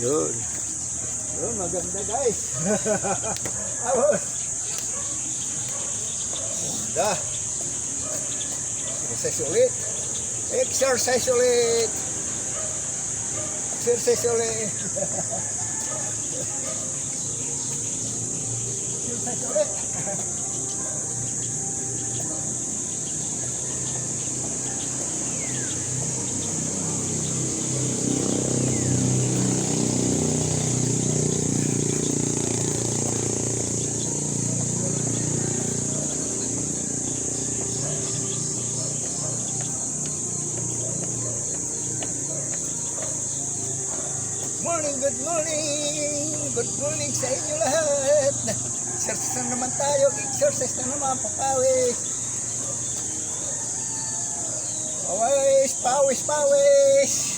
Yun. Yun, maganda guys. Abos. Ganda. Exercise ulit. Exercise ulit. Exercise ulit. Exercise ulit. Morning, good morning! Good morning sa inyo lahat! Exercise na naman tayo, exercise na naman, papawis! Pawis, pawis, pawis!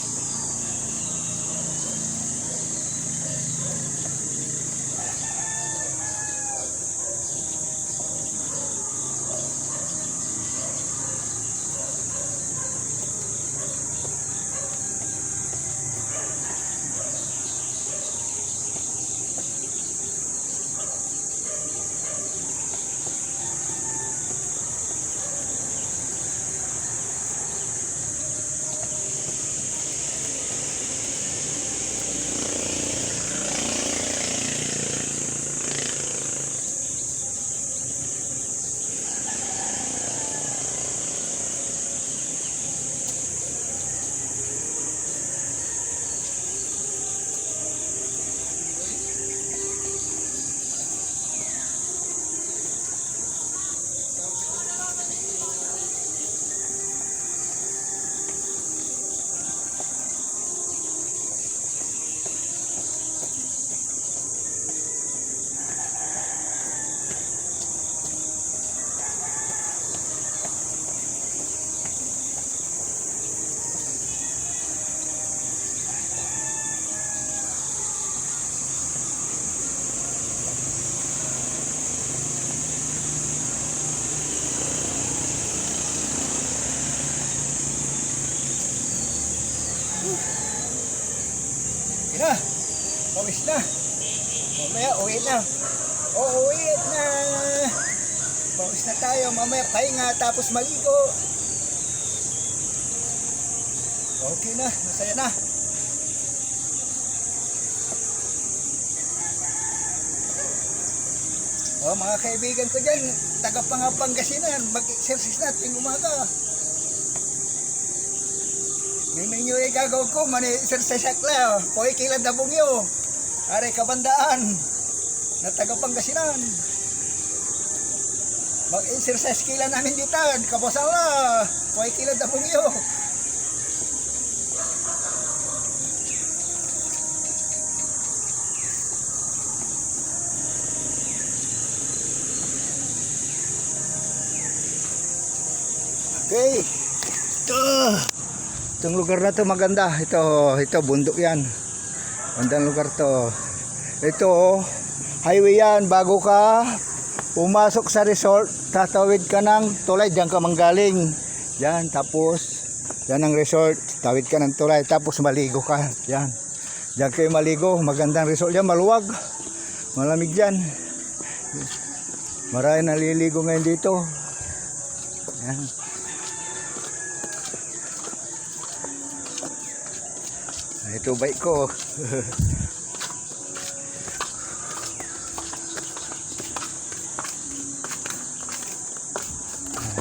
Na, pawis na. Mamaya, uwi na. O, uwi na. Pawis na tayo, mamaya pahinga, tapos maligo. Okay na, masaya na. O, mga kaibigan ko dyan, taga Pangasinan, mag-exercise na tuwing umaga. Miming nyo yung gagawin ko, mani exercise akla, po'y kilan dabong yo. Are kabandaan, na taga Pangasinan. Mag-exercise kila namin dito, kaposan la, po'y kilan dabong yo. Okay. Ito. Itong lugar na to maganda. Ito, ito bundok yan. Magandang lugar to. Ito, highway yan. Bago ka pumasok sa resort, tatawid ka ng tulay. Diyan ka manggaling. Yan, tapos, yan ang resort. Tawid ka ng tulay. Tapos maligo ka. Yan. Diyan kayo maligo. Magandang resort yan. Maluwag. Malamig yan. Marami naliligo ngayon dito. Yan. Ito bike ko.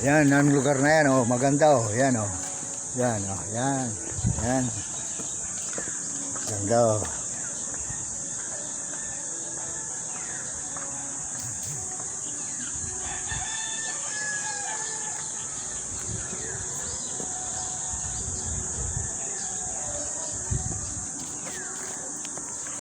Yan, ang lugar na yan, oh, maganda, oh, yan, oh. Yan, oh, yan, yan. Ganda, oh.